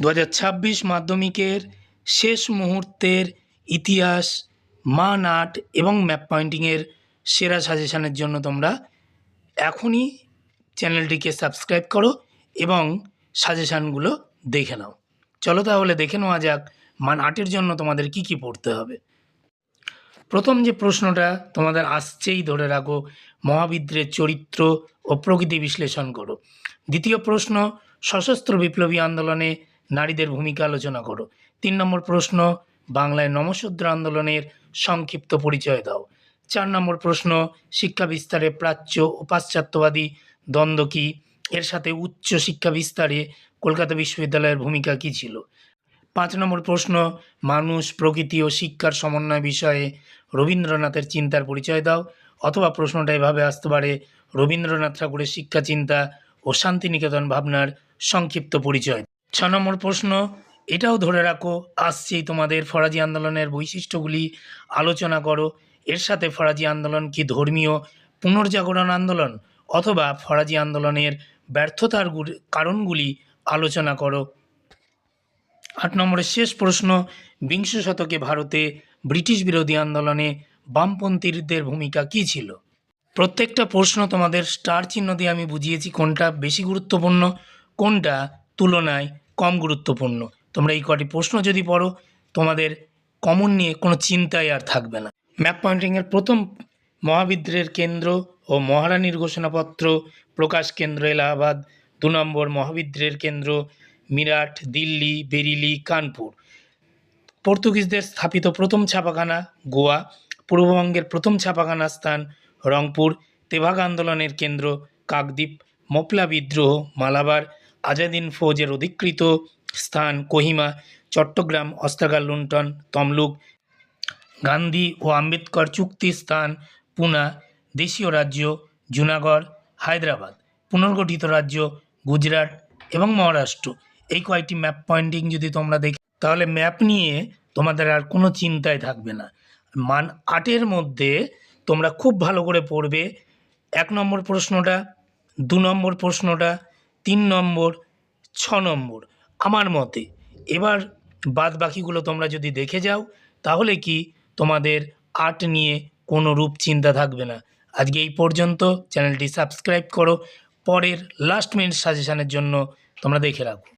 দু হাজার ছাব্বিশ মাধ্যমিকের শেষ মুহূর্তের ইতিহাস, মান আর্ট এবং ম্যাপ পয়েন্টিংয়ের সেরা সাজেশানের জন্য তোমরা এখনই চ্যানেলটিকে সাবস্ক্রাইব করো এবং সাজেশানগুলো দেখে নাও। চলো তাহলে দেখে নেওয়া যাক মান আর্টের জন্য তোমাদের কি কি পড়তে হবে। প্রথম যে প্রশ্নটা তোমাদের আসছেই ধরে রাখো, মহাবিদ্রের চরিত্র ও প্রকৃতি বিশ্লেষণ করো। দ্বিতীয় প্রশ্ন, সশস্ত্র বিপ্লবী আন্দোলনে নারীদের ভূমিকা আলোচনা করো। তিন নম্বর প্রশ্ন, বাংলায় নমশূদ্র আন্দোলনের সংক্ষিপ্ত পরিচয় দাও। চার নম্বর প্রশ্ন, শিক্ষা বিস্তারে প্রাচ্য ও পাশ্চাত্যবাদী দ্বন্দ্ব কী? এর সাথে উচ্চ শিক্ষা বিস্তারে কলকাতা বিশ্ববিদ্যালয়ের ভূমিকা কী ছিল? পাঁচ নম্বর প্রশ্ন, মানুষ, প্রকৃতি ও শিক্ষার সমন্বয় বিষয়ে রবীন্দ্রনাথের চিন্তার পরিচয় দাও। অথবা প্রশ্নটা এভাবে আসতে পারে, রবীন্দ্রনাথ ঠাকুরের শিক্ষা চিন্তা ও শান্তিনিকেতন ভাবনার সংক্ষিপ্ত পরিচয় ছ নম্বর প্রশ্ন, এটাও ধরে রাখো, আসছেই তোমাদের ফরাজি আন্দোলনের বৈশিষ্ট্যগুলি, আলোচনা করো, এর সাথে ফরাজি আন্দোলন কি ধর্মীয়? পুনর্জাগরণ আন্দোলন অথবা ফরাজি আন্দোলনের ব্যর্থতার গুলি- কারণগুলি আলোচনা করো। আট নম্বরের শেষ প্রশ্ন, বিংশ শতকে ভারতে ব্রিটিশ বিরোধী আন্দোলনে বামপন্থীদের ভূমিকা কী ছিল? প্রত্যেকটা প্রশ্ন তোমাদের স্টার চিহ্ন দিয়ে আমি বুঝিয়েছি কোনটা বেশি গুরুত্বপূর্ণ, কোনটা তুলনায় কম গুরুত্বপূর্ণ। তোমরা এই কটি প্রশ্ন যদি পড়ো, তোমাদের কমন নিয়ে কোনো চিন্তাই আর থাকবে না। ম্যাপ পয়েন্টিংয়ের প্রথম মহাবিদ্রের কেন্দ্র ও মহারানীর ঘোষণাপত্র প্রকাশ কেন্দ্র এলাহাবাদ। দু নম্বর মহাবিদ্রের কেন্দ্র মিরাট, দিল্লি, বেরিলি, কানপুর। পর্তুগিজদের স্থাপিত প্রথম ছাপাখানা গোয়া। পূর্ববঙ্গের প্রথম ছাপাখানা স্থান রংপুর। তেভাগ আন্দোলনের কেন্দ্র কাকদ্বীপ। মোপলা বিদ্রোহ মালাবার আজাদিন ফৌজের অধিকৃত স্থান কোহিমা, চট্টগ্রাম অস্ত্রাগার লুণ্ঠন, তমলুক, গান্ধী ও আম্বেদকর চুক্তি স্থান পুনা, দেশীয় রাজ্য জুনাগড়, হায়দ্রাবাদ। পুনর্গঠিত রাজ্য গুজরাট এবং মহারাষ্ট্র। এই কয়েকটি ম্যাপ পয়েন্টিং যদি তোমরা দেখো, তাহলে ম্যাপ নিয়ে তোমাদের আর কোনো চিন্তায় থাকবে না। মান আটের মধ্যে তোমরা খুব ভালো করে পড়বে। এক নম্বর প্রশ্নটা, দু নম্বর প্রশ্নটা তিন নম্বর, ছ নম্বর। আমার মতে, এবার বাদ বাকিগুলো তোমরা যদি দেখে যাও, তাহলে কি তোমাদের আর্ট নিয়ে কোনো রূপ চিন্তা থাকবে না। আজকে এই পর্যন্ত, চ্যানেলটি সাবস্ক্রাইব করো। পরের লাস্ট মিনিট সাজেশানের জন্য তোমরা দেখে রাখো।